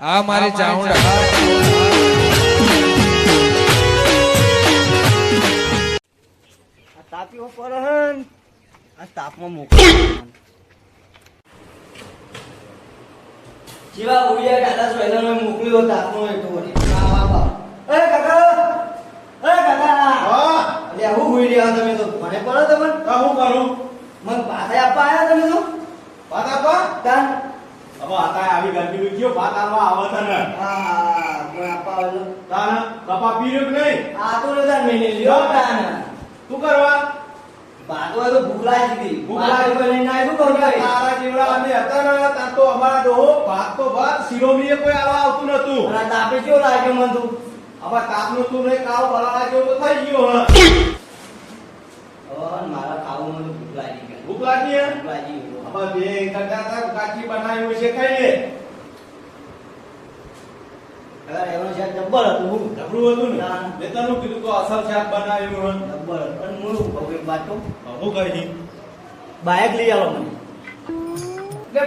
આ મારી ચાઉંડા આ તાપીઓ પર હન આ તાપમાં મોકલો જેવા ઉડિયા દાદા સોયલાનો મોકલ્યો તાપનો એટલો વળી. આ બાપા એ કાકા એ કાકા. હા. અલે હું હુઈ રહ્યા તમે તો મને પડો તમે તો હું કરું? મને પાછા આપવા આવ્યા તમે તો? વાત આપવા? હવે આતા આવી ગરમી નું કયો ભાત આલવા આવે તને? હા મને આપવા આવ્યો તાને? કપા પીર્યો કે નહીં? આ તો નતા મેને લ્યો તાન. શું કરવા? બાતો તો ભૂખ લાગી ભૂખ લાગી. તો પણ ના શું તારા જેવડા અમે હતા ને ત્યાં તો અમારા ડોહો ભાત તો ભાત એ કોઈ આવા આવતું નતું અને તાપે કેવો લાગ્યો મન તું? હવે તાપનું તું નહીં કાવ જેવું તો થઈ ગયો હે. હવે મારા ખાવું મને ભૂખ લાગી ભૂખ લાગી ભૂખ લાગી બે કરતા હતા કાચી છે એનો હું? ને? મેં તને કીધું તો અસલ છે બનાવ્યું હતું. અને મૂળું હવે બાટો હું કહી. બાઇક લઈ આવો મને. એટલે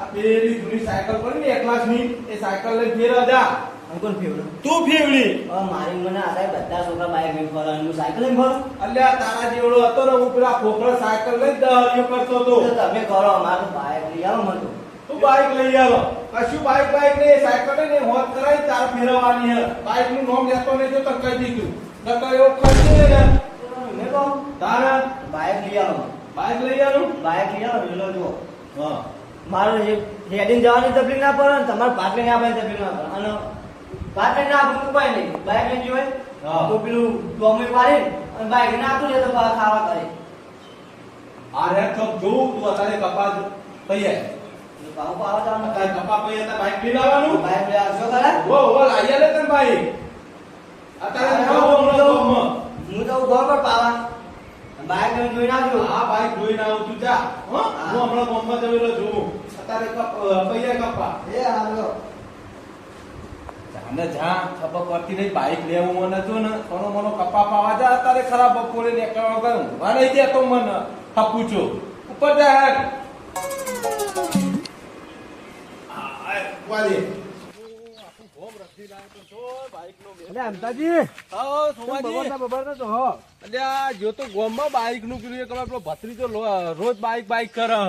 આ પેલી જૂની સાયકલ પડી ને એક લાખની એ સાયકલ લઈને ફેરવા જા અંકોન ફેવડો તું ફેવડી હવે મારી મને આધાર બધા છોકરા બાઇક લઈને ફરે હું સાયકલ લઈને ફરું? અલ્યા તારા જેવડો હતો ને હું પેલા ખોખરા સાયકલ લઈને દહરીઓ કરતો તો તમે કરો અમારે તો બાઈક લઈ આવો મને તો. બાઈક લઈ આવો. કશું બાઈક બાઈક ને સાયકલ ને હોત કરાય તાર ફેરવવાની હે બાઈકનું નામ લેતો નહીં તો કહી દીધું. નકર એવો ખર્ચો ને. મેં કહો. તારા? બાઈક લઈ આવો. બાઈક લઈ આવું? બાઈક લઈ આવો જુઓ. હા. મારે હેડિંગ જવાની તકલીફ ના પડે ને તમારે પાટ લઈને આપવાની તકલીફ ના પડે? અને પાટ લઈને તો કોઈ નહીં. બાઇક લઈને જોવાય તો પેલું ડોમી પાડી અને બાઇક ના આપતું લે તો ખાવા કરે. આ રે તો જોઉં તું અત્યારે તો પાછું પાવા જવાનું કપા પૈયા તો બાઈક લઈ લાવવાનું બાઇક લઈ આવશો ખરા ઓ વો લે આલે તને બાઈક અત્યારે હું તો. હું તો ઘર પર પાવા. બાઇક લઈને જોઈને આવજો. આ બાઈક જોઈને આવું તું જા. હો હમણાં મોહમ્મદ જવેલો જોઉં અત્યારે કપ પૈયા કપા એ હાલો. જાને જા ખબર પડતી નહીં બાઈક લેવું મને જો ને થોડો મનો કપા પાવા જા તારે ખરાબ બપોરે નીકળવા ગયો ઊંઘવા નહીં દેતો મને હપું છું. ઉપર જા હેડ. ગોમમાં બાઈકનું પેલો ભત્રીજો લો- રોજ બાઈક બાઈક કરે.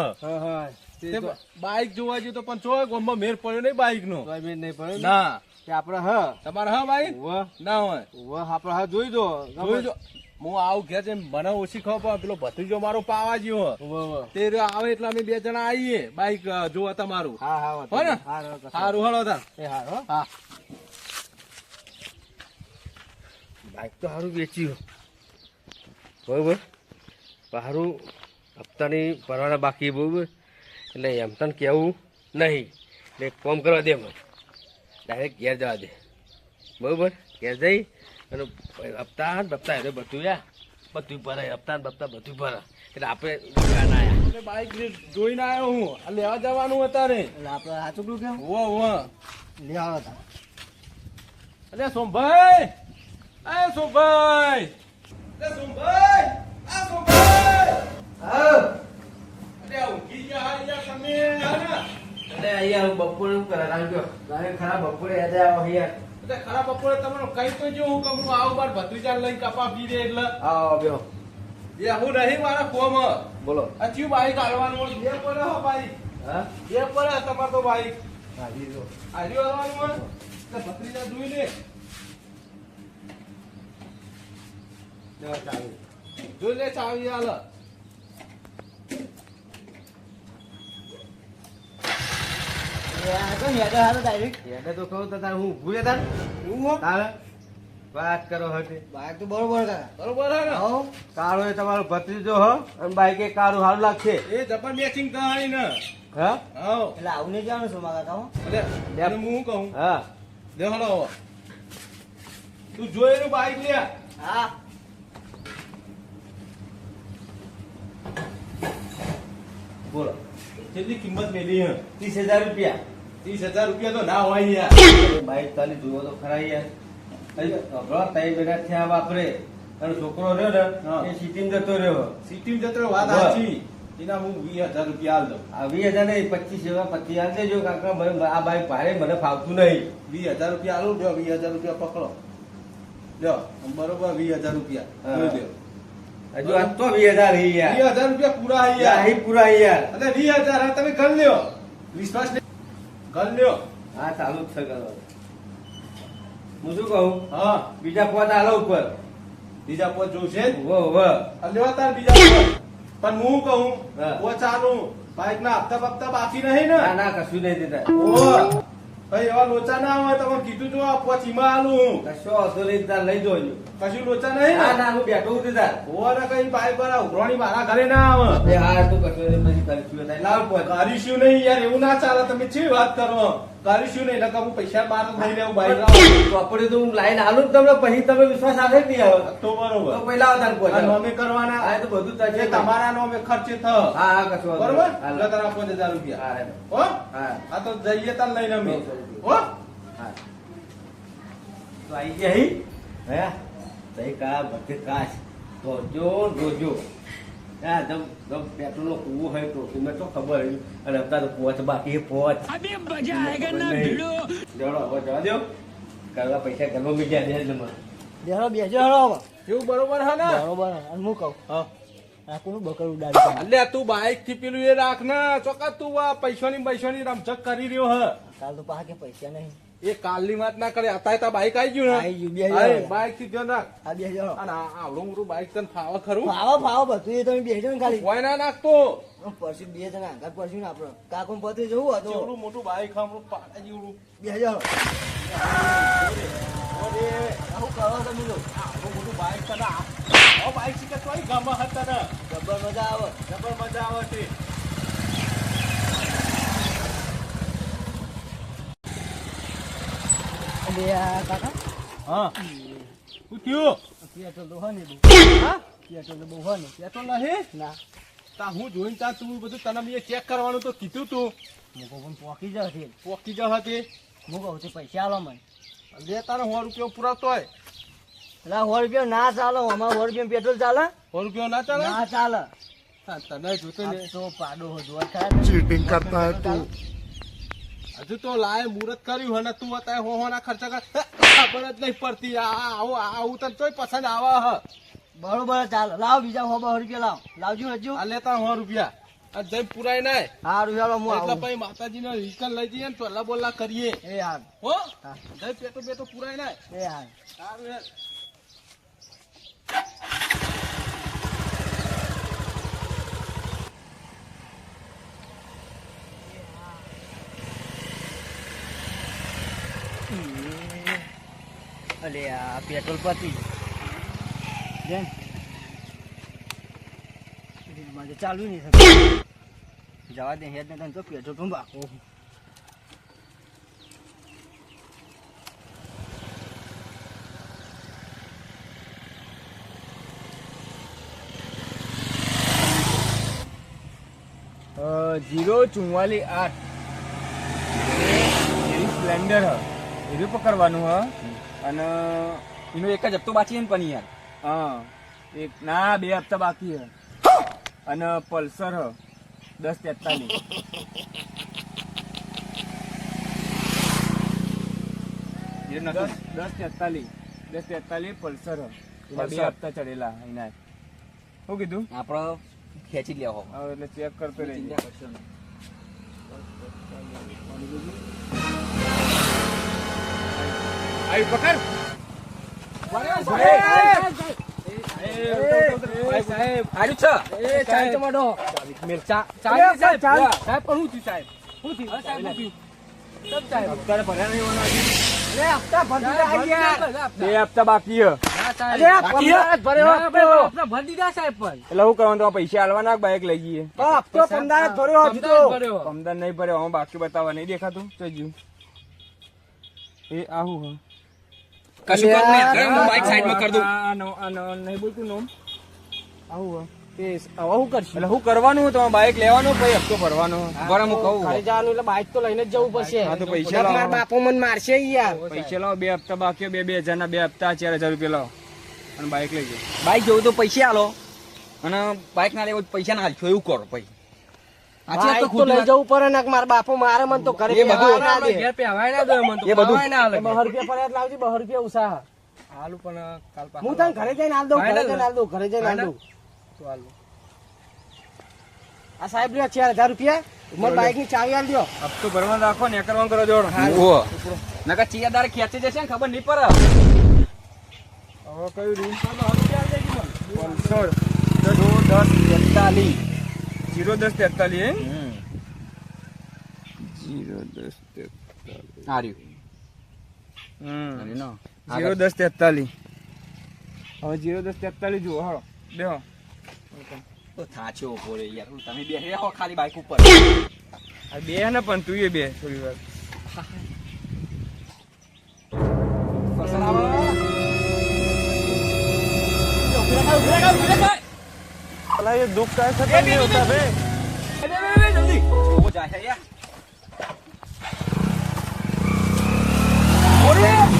બાઈક જોવા જઈએ તો પણ ચોય ગોમમાં મેર પડ્યો નહીં બાઈક નો. મેર નહીં પડે ને? તે આપણે હા. તમારે હા ભાઈ? ના હોય. આપણે હા જોઈ દો જોઈ જો હું આવું ઘેર છે મને ઓછી ખબર પેલો ભત્રીજો મારો પાવા જેવો તે આવે એટલે અમે બે જણા આવીએ. બાઈક જોવા તમારું. હા ને? સારું હળો હા. હા. બાઈક તો સારું વેચ્યું. બરોબર. સારું હપ્તાની ભરવાના બાકી બરોબર. એટલે એમ તને કહેવું નહીં. એટલે કોમ કરવા દે મને. ડાયરેક્ટ ઘેર જવા દે. બરોબર? ઘેર જઈ અને હપ્તા ને હપ્તા એટલે બધું યા. બધું ભરાય હપ્તા ને હપ્તા બધું ભરાય એટલે આપણે દુકાન આયા. બાઈક જોઈને આવ્યો હું. આ લેવા જવાનું અત્યારે. આપણે સાચું કેવું કેમ? હો હો લેવા હતા અરે સોમભાઈ! અરે સોમભાઈ! અરે સોમભાઈ! આ સોમભાઈ! હા. અરે ઊંઘી ગયા હારી યાર તમે. હા ને? એટલે અહીંયા બપોરે શું કરે? બપોરે યાદ આવો યાર. એટલે બપોરે તમારો કઈ તો જો હું કહું આવું બાર ભત્રીજા લઈને કપા પી દે એટલે. આવો બેહો. એ હું રહી મારા કોમ. બોલો. અચ્યું બાઈક હાલવાનું બે પડે હો બાઈક. હા? બે પડે તમાર તો બાઈક. હા દીધો આજુ હાલવાનું એટલે ભત્રીજા જોઈ લે. ચાલો ચાલો. જોઈ લે ચાવી હાલ યાર તો યાદ હારો ડાયરેક્ટ એને તો કહું તો તારે હું ઊભું છે તારે હું હો તારે વાત કરો હટે બાઈક તો બરોબર બરોબર હે ને? હો કાળો એ તમારો ભત્રીજો હો અને બાઈક એ કાળું સારું લાગશે. એ જબર મેચિંગ કહાણી ને. હા? હા. એટલે આવું નહીં જવાનું શું માગા કામ એટલે હું કહું? હા. દેખાડો હવે. તું જોયેલું બાઈક લે. હા. બોલો. કેટલી કિંમત મેલી હે? ત્રીસ હજાર રૂપિયા. ત્રીસ હજાર રૂપિયા તો ના હોય યાર. બાઈક તાલી જુઓ તો ખરા યાર. અઘરો મહિના થયા વાપરે અને છોકરો રહ્યો ને એ સિટીમાં જતો રહ્યો. સિટી જતો વાત. સાચી. એના હું વીસ હજાર રૂપિયા આલ દઉં. આ વીસ હજાર નહીં પચીસ એવા પચીસ હાલ દેજો કાકા આ બાઈક ભારે મને ફાવતું નહીં. વીસ હજાર રૂપિયા આલું જો વીસ હજાર રૂપિયા પકડો. જો બરોબર વીસ હજાર રૂપિયા. જોઈ દેવ હજુ આ તો વીસ હજાર વીસ હજાર રૂપિયા પૂરા આવી યાર. પૂરા યાર. અને વીસ હજાર તમે ગણ લ્યો. વિશ્વાસ નહીં લ્યો. હા ચાલુ જ છે કરો હું શું કહું? હા. બીજા પોત આલો ઉપર. બીજા પોત જોશે? ઊભો ઊભો. આ તાર બીજા. પણ હું કહું. પોચાનું બાઈક ના હપ્તા બપ્તા બાકી નહીં ને. ના કશું નહીં દેતા. ભાઈ એવા લોચા ના હોય તમે કીધું તો આ પોચ ઈમાં આલું. હું કશો વાંધો નહીં તાર લઈ જોજો કશું લોચા નહીં ના? ને હું બેઠો હું તાર. ઓર કઈ બાઈક પર ઉઘરોણી મારા ઘરે ના આવે. હા તું કશો નહીં પછી કરીશું લાવ કરીશું નહીં યાર એવું ના ચાલે તમે છે વાત કરો? કરીશું નહીં નકર હું પૈસા જ નહીં લેવું બાઈક આપણે તો હું લાઈન આલું તમને પછી તમે વિશ્વાસ આવે નહીં આવે તો તો બરોબર પછી લાવો તાર પોત. આ કરવાના. હા તો બધું એ તમારા નોમે ખર્ચે થ હા હા કશો બરોબર? એટલે તારા પાંચ હજાર રૂપિયા. હા હો? હા. આ તો જઈએ તાર લઈને અમે. હો? હા. તો ગયા હી? હે? તઈ કા બધે કાશ. તો જો જોજો હા જમ જમ પેટ્રોલ નો કૂવો હોય ટોકીમાં તો ખબર અને અત્યારે પોચ બાકી પોચ અબે મજા આયેગા ના ભીડો જડો હવે જવા દો કરવા પૈસા ગલો મી ગયા દેજમાં દેડો બેજો હળો હવે એવું બરોબર હે ને બરોબર અને હું કહું હા આખું બકરું ઉડાડી એટલે તું બાઈકથી પેલું એ રાખ ને ચોક્કસ તું આ પૈસાની પૈસાની રમઝક કરી રહ્યો હ કાલ તો પાકે પૈસા નહીં એ કાલની વાત ના કરે અત્યારે તાર બાઈક આવી ગયું ગયું, બે ને હજાર. હા, બાઈકથી ધ્યાન રાખ. આ હળો. અને આવડું મોટું બાઈક તને ફાવે ખરું? ફાવો ફાવો બધું એ તમે બેસજો ને ખાલી. કોઈ ના નાખતો. પરસી બે જણા આગળ પરસી ને આપણે. કાકો પતે જવું હતું આવડું મોટું બાઈક હમણાં પાટા જેવડું. બેસજો હળો. અરે, આવું કરો તમે જો આવડું મોટું બાઈક તને બાઈક શીખે તો ગમે હતા ને જબર મજા આવે. જબર મજા આવે છે. આ કાકા. હા. શું થયું? પેટ્રોલ તો હોય ને હા? પેટ્રોલ તો બહુ હોય ને. પેટ્રોલ નહીં ના. તા હું જોઈને તા તું બધું તને મેં ચેક કરવાનું તો કીધું તું. મુકો પણ પોકી જશે પોકી જ હતી મુકો તે પૈસા આલો મને. લે તારે સો રૂપિયા પુરાતો હોય. એટલે સો રૂપિયા ના ચાલો અમારે સો રૂપિયા પેટ્રોલ ચાલે? સો રૂપિયા ના ચાલે? ના ચાલે. હા, તને જોતો તો પાડો હો જોવા ખરા ચીટિંગ કરતા હે તું. હજુ તો લાય મુહૂર્ત કર્યું હે ને તું અત્યારે હો હોના ખર્ચા કર. ખબર જ નહીં પડતી. આ આવું આવું તને તોય પસંદ આવે હ. બરોબર ચાલો લાવ બીજા હો બહો રૂપિયા લાવ. લાવજો હજુ. આ લેતા હો રૂપિયા. આ જઈ પુરાય નાય. હા રૂપિયા હું એટલે પછી લઈ જઈએ ને ચોલા બોલ્લા કરીએ. એ હો? હા. જઈ પેટો પુરાય નાય. એ હાર સારું અલે આ પેટ્રોલ પતી ચાલુ નહીં થતું. જવા દે, હેડ ને તને તો પેટ્રોલ પંપ આખો જીરો ચુમ્માલીસ આઠ. સ્પ્લેન્ડર હ. એવી પકડવાનું હ. અને એનો એક જ હપ્તો બાકી ને પણ યાર હા. એક ના બે હપ્તા બાકી હ અને પલ્સર હ. દસ તેતાલીસ. દસ દસ તેતાલીસ. દસ તેતાલીસ પલ્સર હ. બે હપ્તા ચડેલા એના. શું કીધું? આપણો ખેંચી લેવો. એટલે ચેક કરતો રહેજે આવી પકડ. બે હપ્તા બાકી હ એટલે શું કરવાનું તમારે પૈસા આલવાના કે બાઈક લઈ જઈએ. અમદાવાદ નહીં ભર્યો હું બાકી બતાવવા નહીં દેખાતું. તો જ્યું એ આવું હ. કશું કર નહીં. આગળ હું બાઈક સાઈડમાં કરી દઉં. નહીં બોલતું નોમ. આવું હ એ હવે શું કરશું? એટલે શું કરવાનું હોય તમારે બાઈક લેવાનું પછી હપ્તો ભરવાનો? બરાબર હું કહું. હા તો પૈસા લાવો. બાપો મને મારશે યાર. પૈસા લાવો બે હપ્તા બાકી બે બે હજાર ના બે હપ્તા ચાર હજાર રૂપિયા લાવો. અને બાઇક લઈ જાઓ. બાઇક જોવું તો પૈસા આલો. અને બાઈક ના લેવો પૈસા ના હાલશો એવું કરો પછી આછી આ તો બાઈક તો ખોટી લઈ જવું પડે ને મારા બાપુ મારે મને તો ઘરે એ બધું બેહવા ના દે. ઘેર પહેવાય ના દે મને તો એ બધું. ના હાલે. બહુ રૂપિયા પડ્યા એટલે લાવજે રૂપિયા ઉષા હાલું પણ કાલ હું તને ઘરે જઈને હાલ દઉં ઘરે જઈને હાલ દઉં ઘરે જઈને હાલ દઉં. તો હાલું. આ સાહેબ લ્યો ચાર હજાર રૂપિયા. મારા બાઈકની ચાવી આલ દો હપ્તો ભરવા રાખો ને કરવાનું કરો જોડો. નકર ચિયાદાર ખેંચી જશે ને ખબર નહીં પડે. હવે કયું રીલ પલ્સર જીરો દસ તેતાલીસ જીરો દસ તેતાલીસ. જીરો દસ તેતાલીસ. આર્યું જીરો દસ તેતાલીસ. હવે જીરો દસ તેતાલીસ જુઓ હા બેહો. તો થાચો યાર. તમે બે હો ખાલી બાઈક ઉપર. બે ને પણ તું એ બે થોડી વાર. પસંદ આવે? અલા એ દુઃખ કાય ખતમ નહીં હોતા બે એ બે, બે, બે,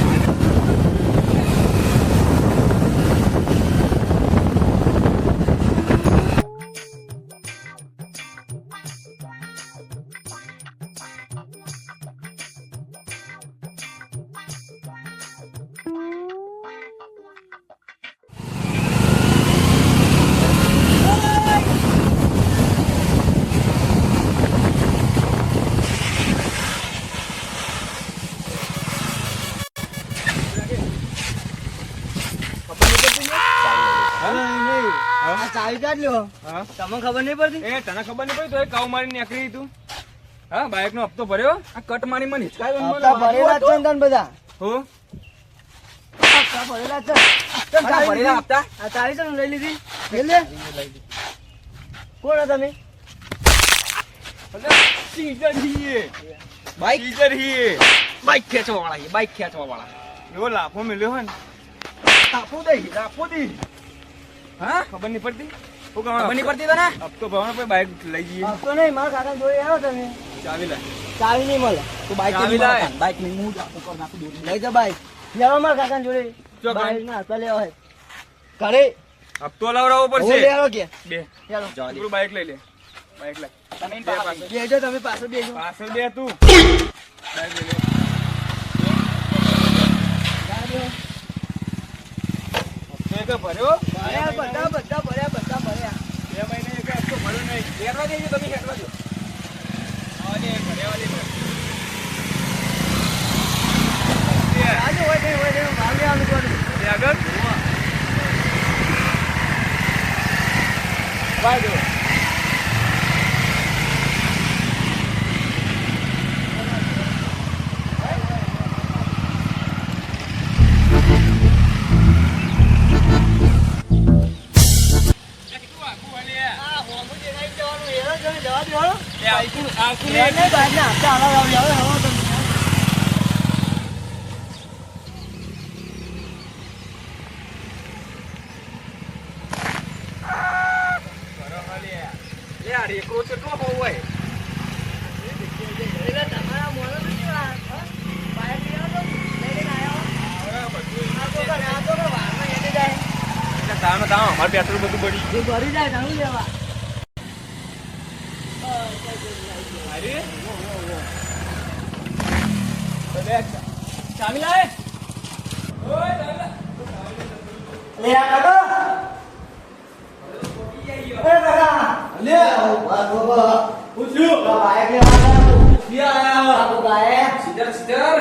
કાઢ હા? તમને ખબર નહીં પડતી? એ તને ખબર નહીં પડી તો એ કાવ મારી નીકળી તું હા બાઇક નો હપ્તો ભર્યો? આ કટ મારી મને હિચકાયો હપ્તા ભરેલા છે ને બધા? હો? હપ્તા ભરેલા છે. અલા, ભરેલા હપ્તા? આ તારી તને લઈ લીધી. લઈ લે. કોણ હતા તમે? સીઝર હી બાઇક? સીઝર હી બાઇક ખેંચવા વાળા છે, બાઇક ખેંચવા વાળા એવો લાફો મળ્યો હોય ને. તાપો દે લાફો દે હા? ખબર નહીં પડતી? ખબર નહીં પડતી તને? હપ્તો ભરવાનો પછી બાઈક લઈ જઈએ. હપ્તો નહીં મારા કાકા જોડે આવ્યો તમે. ચાવી લે ચાવી નહીં મળે. તું બાઈક ચાવી લઈ લાય. લાય બાઈક લઈને હું કર નાખું દૂર. લઈ જા બાઈક લેવા મારા કાકા જોડે. જો બાઈક ના હપ્તા લેવા હે ઘરે. હપ્તો લાવરાવો પડશે લઈ કે? બે. ચાલો જવા બાઈક લઈ લે. બાઈક લે તમે પાછળ. બેજો તમે પાછળ બેજો પાછળ બે તું. બાઇક લઈ લે. ભર્યો. ભર્યા બધા બધા ભર્યા બધા. બે મહિને એક હપ્તો ભર્યો નહીં. હેરવા દેજો તમે હેરવા દો. આવા દે ભર્યા દે આજે હોય કઈ હોય લેવાનું પડે તે આગળ? ભાઈ અમારે પેટ્રોલ બધું પડી ભરી જાય ઘણું લેવા ચાવી લાવે. લે આ કાકા એ કાકા લે બસ બાબા પૂછ્યું બાઈક લેવા આવ્યા ક્યાં આયા બાબુ ગાય સીધર સીધર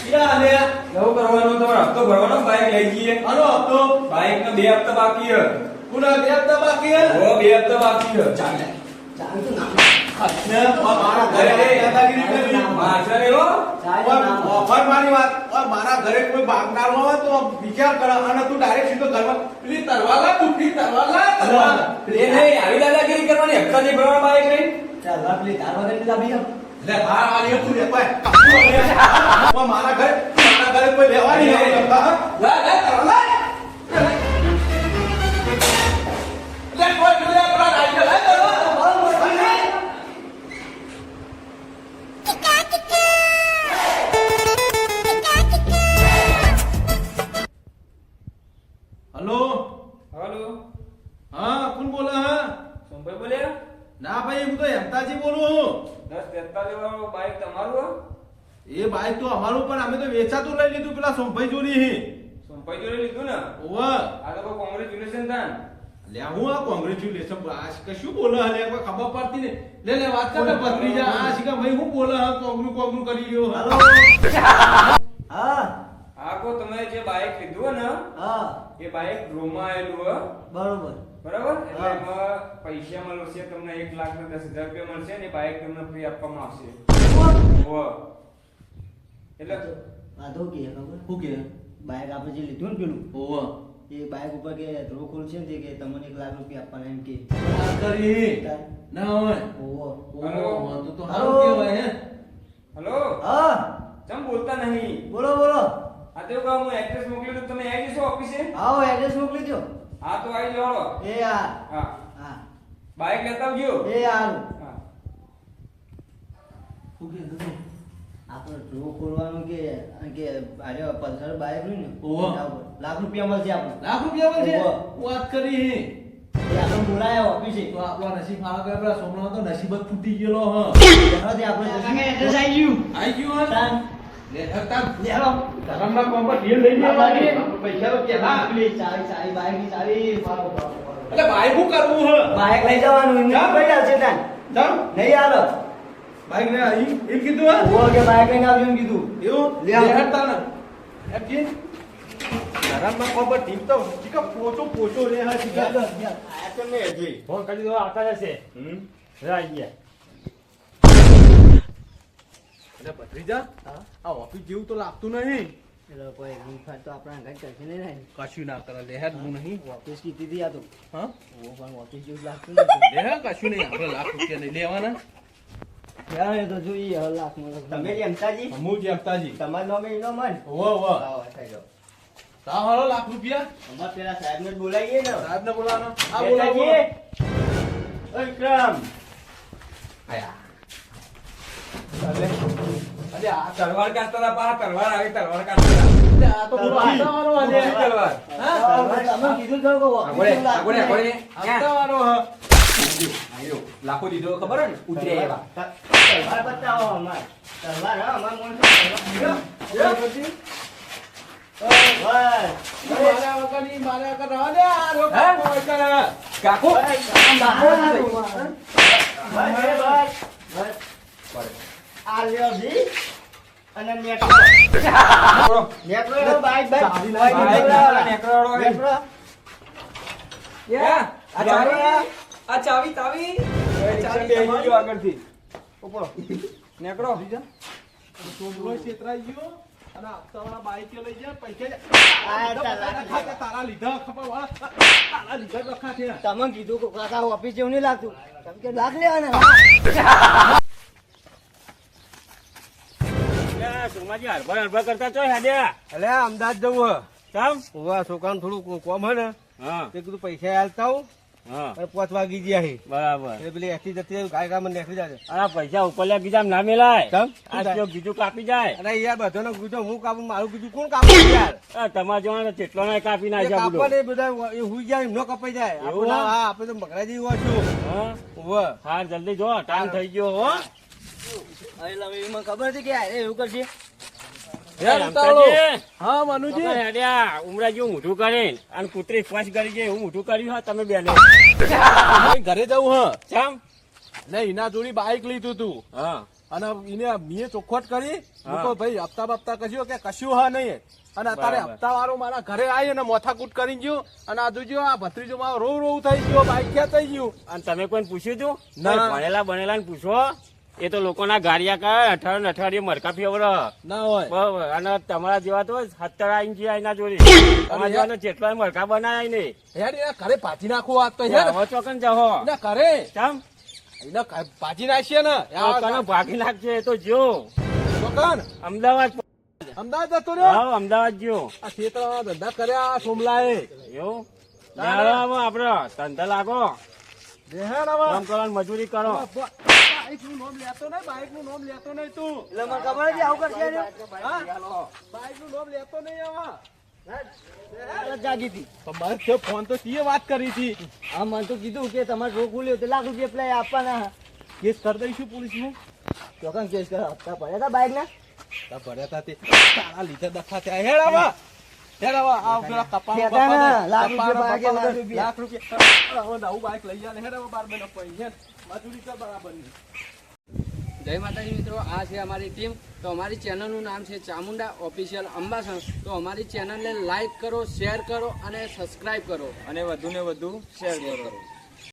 ક્યાં લે એવું કરવાનું તમારે હપ્તો ભરવાનો બાઇક લઈ જઈએ આનો હપ્તો બાઈક ના બે હપ્તા બાકી હે પુના બે હપ્તા બાકી હે ઓ બે હપ્તા બાકી હે ચાલે ચાલે તો ને મારા ઘરે દાદાગીરી ઓફર મારી વાત મારા કોઈ હોય તો વિચાર કર. અને તું ડાયરેક્ટ સીધો ઘરમાં પેલી તરવાલા તું તરવાલા તરવાલા એ નહીં આવી દાદાગીરી કરવાની હપ્તા નહીં ભરવાના બાઇક લઈ ચાલ તાર વગર પેલા લે તું લે મારા ઘરે મારા ઘરે કોઈ લેવા નહીં આવતા લે લે તરવાલા સોમભાઈ જોડી હી. સંભાઈ જોડે લીધું ને? ઓવા. આ તો કોંગ્રેચ્યુલેશન તાન. લે હું આ કોંગ્રેચ્યુલેશન આ કશું બોલે હલે? કોઈ ખબર પડતી ને? લે લે વાત કર પત્ની જા. આ શીખા ભાઈ હું બોલે હા? કોંગ્રુ કોંગ્રુ કરી ગયો હાલો. હા. આ કો તમે જે બાઇક લીધું હે ને હા. એ બાઇક રોમા આવેલું હે. બરોબર. બરાબર? એટલે એમાં પૈસા મળશે તમને એક લાખ ને દસ હજાર રૂપિયા મળશે ને બાઇક તમને ફ્રી આપવામાં આવશે. એટલે આ તો કે ખબર? શું કે? બાઈક આપણે જે લીધું ને પેલું? ઓવા એ બાઈક ઉપર કે ધ્રુવ ખોલશે ને તે કે તમને એક લાખ રૂપિયા આપવાના એમ કે. વાત કરી. ના હોય. ઓહો ઓહો તો તો હાલો. હારું કહેવાય હે. હલો. હા. ચમ બોલતા નહીં? બોલો બોલો. આ તો કહું હું એડ્રેસ મોકલ્યું તો તમે આવી જશો ઓફિસે? આવો એડ્રેસ મોકલી દો હા તો આવી જાઓ એ હા હા. હા. બાઇક લેતા આવજો. એ હારું હા. શું કે હતું? આપણે ખોલવાનું કે કે અરે પલ્સર ને ઓહો. લાખ રૂપિયા મળશે આપણે લાખ રૂપિયા મળશે. વાત કરી આપણે બોલાયા ઓફિસે તો આપણો નસીબ હારો કે પેલા સોમનાથ તો નસીબ જ ફૂટી ગયેલો હ. એનાથી આપણે એડ્રેસ આવી ગયું. આઈ ગયું હે. તાન. લે હરતા લેરો ધરમના કોમ પર ઢીલ લઈ લેવાની પૈસા તો પેલા પેલી ચાવી ચાવી પાડો એટલે કરવું હે બાઈક લઈ જવાનું. એમને ચાલ. પડી તાન. નહીં બાઈક ને આઈ એમ કીધું હા? બોલ કે બાઈક લઈને આવજો એમ કીધું. એવું? લે હટતા આવ. ને એમ કે ધરમના કોમ પર તો ચીકા પોચો પોચો રે હા ચીકા આયા તો નહીં હજી. ફોન કરી દો આકાશ હશે હમ. રાઈ ગયા. એટલે ભત્રીજા હા? આ ઓફિસ જેવું તો લાગતું નહીં. એટલે કોઈ ગુંફાટ તો આપણા ઘર કરશે નહીં ને. કશું ના કરે લેહેર હું નહીં. ઓફિસ કીધી હતી આ તો. હા? ઓ પણ ઓફિસ જેવું લાગતું નથી. લેહેર કશું નહીં આપણે લાખ રૂપિયા નહીં લેવાના. યાર એ તો જોઈએ હવે લાખમાં તમે જેમતાજી હું જેમતાજી તમાર નામે એનો મન? વો વો આવો થઈ જાઓ તા હાલો લાખ રૂપિયા. અમાર પેલા સાહેબ ને બોલાવીએ ને. સાહેબ ને બોલાવાનો આ બોલાવો બેટાજી વિક્રમ. આયા. અરે આ તલવાર કાઢતા હતા પા તલવાર આવી તલવાર કાઢતા આ તો બોલો આટાવાળો આજે તલવાર હા, તમે કીધું તો કો આગળ આગળ આગળ. આટાવાળો હ. આયો લાખો દીધો ખબર ને ઉતરે એવા તલવાર બતાવો અમાર તલવાર હા અમાર આ. કાકો લ્યો જી. અને બાઈક બાઈક. યા, આ ચાવી ચાવી. ચાવી બેહી? ગયો આગળથી. ઉપર. નેકળો. છોકરો છેતરાઈ ગયો અને હપ્તાવાળા બાઈક લઈ ગયા પૈસા આ તારા લીધા. ખબર વાળા તારા લીધા લખા છે. તમે કીધું કે કાકા ઓફિસ જેવું નહીં લાગતું. તમે કે લાગ લેવાના. સુરમાજી હરભર હરભર કરતા ચો હાડ્યા એટલે અમદાવાદ જવું હે. કેમ ઓવા છોકરાનું થોડું કોમ હે ને. હા. તે કીધું પૈસા હાલતા હું પાંચ વાગી ગયા હે. બરાબર. એટલે પેલી એસટી જતી ગાય ગામ નીકળી જાય આ પૈસા ઉપરલ્યા બીજા ના મેલાય. કેમ? આ બીજું કાપી જાય? અરે યાર બધાનો બીજો હું કાપું મારું બીજું કોણ કાપું યાર? તમારા જોવાનો કેટલો ના કાપી કાપવા બધા. એ હુઈ જાય એમનો કપાઈ જાય. એવું? આપણે ના? હા આપણે તો મગરાજી છું. હા? હા જલ્દી જો ટાઈમ થઈ ગયો હો. એટલે એમાં ખબર હતી કે આ એવું કરશે? હા મનુજી. કરીને અને કૂતરી સ્પર્શ કરી છે એવું મોઢું કર્યું હોય તમે બેને. ઘરે જવું હ. કેમ ને એના જોડી બાઇક લીધું તું. હા. અને એને મેં ચોખવટ કરી. ભાઈ હપ્તા બપ્તા કશું કે કશું હા નહીં. અને અત્યારે હપ્તા વાળો મારા ઘરે આવી અને મોથાકૂટ કરી ગયો. અને આ જોજો આ ભત્રીજો મારો રોવ રોવ થઈ ગયો બાઈક ક્યાં થઈ ગયું? અને તમે કોઈને પૂછ્યું તું? ના. ભણેલા બનેલા ને પૂછો? એ તો લોકોના ગાડિયા કરે અઠવાડિયે ને અઠવાડિયે મરકા ફેવર ના હોય. બરાબર અને તમારા જેવા તો સત્તર ઇંચ એના જોડે. તમારા જેવા જેટલા મરકા બનાયા ને. યાર એના ઘરે પાછી નાખવું વાત તો હેડ હવે ચોકન જાહો ના ઘરે. કેમ એના પાછી નાખીએ ને. લોકોને ભાગી નાખશે એ તો જો. ચોકન. અમદાવાદ અમદાવાદ જતો રહ્યો? હા અમદાવાદ જો આ ખેતરમાં ધંધા કર્યા સોમલાએ. એવું? આપડે. ધંધા લાગો. મજૂરી કરો. બાઈકનું નામ લેતો નહીં બાઈકનું નામ લેતો નહીં તું. એટલે મને ખબર હતી આવું કરશે બાઈકનું નામ લેતો નહીં હતી. ફોન તો તીએ વાત કરી હતી. હા મને તો કીધું કે તમારે રોગ લ્યો તો લાખ રૂપિયા પેલા આપવાના. કેસ કરી દઈશું પોલીસમાં ચોકન કેસ કરો. હપ્તા પડ્યા હતા બાઈક ના ભર્યા તા તે તારા લીધે દફા થયા. હેડ આવા. હેડ આ પેલા લાખ રૂપિયા લાખ રૂપિયા. રૂપિયા. બાઈક લઈ જાય ને બાર બહેનો પૈ હેડ મજૂરી કર બરાબરની જય માતાજી મિત્રો આ છે અમારી ટીમ. તો અમારી ચેનલનું નામ છે ચામુંડા ઓફિશિયલ અંબાસણ. તો અમારી ચેનલને લાઈક કરો શેર કરો અને સબસ્ક્રાઈબ કરો. અને વધુ ને વધુ શેર કરો.